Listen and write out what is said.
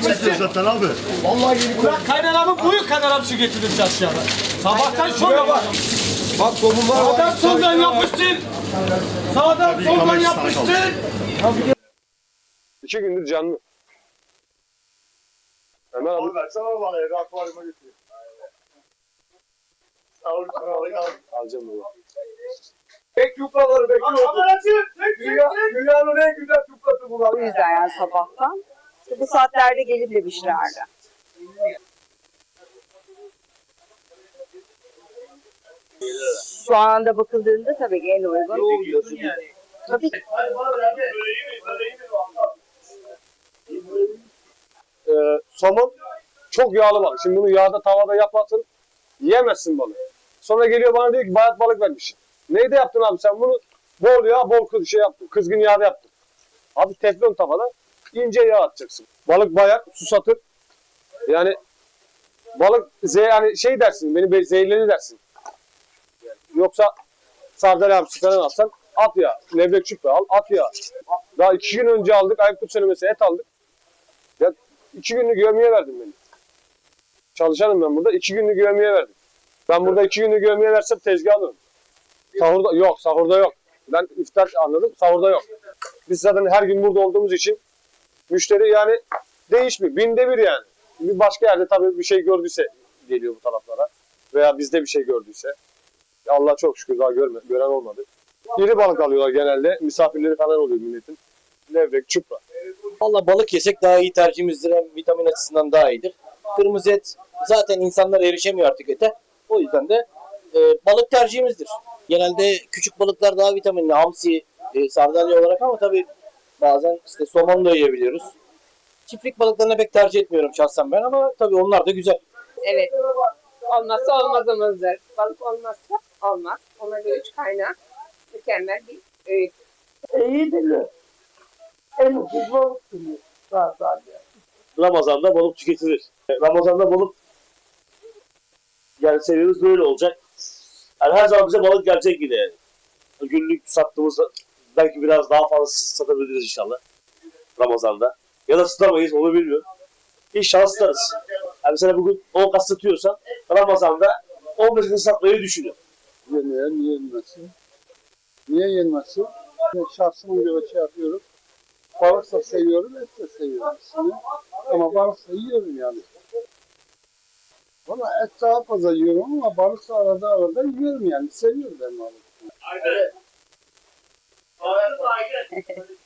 çekiyor zaten abi. Ulan kaynanamın boyu kadar su getirdin çarşıya. Sabahtan şöyle bak. Bak somun var. Sağdan soldan yapmışsın. Sağdan soldan yapmışsın. İki gündür canlı. Ömer abi versene bana evi akvaryuma götürüyor. Al al al. alacağım bunu. Tek yupraları bekliyordu. Dünya, dünyanın en güzel yuprası bunlar. Bu yüzden yani sabahtan. İşte bu saatlerde gelip demişlerdi. Şu anda bakıldığında tabii ki en uygun. Tabii ki. Ee, somon çok yağlı balık. Şimdi bunu yağda tavada yaparsın yiyemezsin balığı. Sonra geliyor bana diyor ki bayat balık vermiş. Neyde yaptın abi sen bunu? Bol yağ, bol kız şey yaptın. Kızgın yağda yaptın. Abi teflon tavada ince yağ atacaksın. Balık bayat, su satır. Yani balık ze yani şey dersin, beni be- zehirlenir dersin. Yoksa sardalya hamsi falan alsan at ya. Levrek al, at ya. Daha iki gün önce aldık. Aykut söylemesi et aldık. Ya iki günlük gömüye verdim beni. Çalışanım ben burada. iki günlük gömüye verdim. Ben burada iki günlük gömüye versem tezgah alırım. Sahurda yok, sahurda yok. Ben iftar anladım, sahurda yok. Biz zaten her gün burada olduğumuz için müşteri yani değişmiyor. Binde bir yani. Bir başka yerde tabii bir şey gördüyse geliyor bu taraflara. Veya bizde bir şey gördüyse. Allah çok şükür daha görme, gören olmadı. İri balık alıyorlar genelde. Misafirleri falan oluyor milletin. Levrek, çupra. Valla balık yesek daha iyi tercihimizdir. Hem vitamin açısından daha iyidir. Kırmızı et zaten insanlar erişemiyor artık ete. O yüzden de e, balık tercihimizdir. Genelde küçük balıklar daha vitaminli. Hamsi, e, sardalya olarak ama tabii bazen işte somon da yiyebiliyoruz. Çiftlik balıklarını pek tercih etmiyorum şahsen ben ama tabii onlar da güzel. Evet. Olmazsa olmazımızdır. Balık olmazsa olmaz. Ona göre üç kaynak mükemmel bir öğüt. İyidir. En ucuz balık türü. Zaten. Ramazan'da balık tüketilir. Ramazan'da balık yani seviyoruz böyle olacak. Yani her zaman bize balık gelecek yine yani. Günlük sattığımız belki biraz daha fazla satabiliriz inşallah Ramazan'da. Ya da satamayız onu bilmiyorum. İnşallah satarız. Yani mesela bugün 10 kat satıyorsan Ramazan'da 15 kat satmayı düşünüyorum. Yenmeye niye yenmesin? Niye yenmesin? Ben şahsıma göre şey yapıyorum. Balık da seviyorum, et de seviyorum ikisini. Ama balık da yiyorum yani. Valla et daha fazla yiyorum ama balık da arada arada yiyorum yani. Seviyorum ben balık. 我们是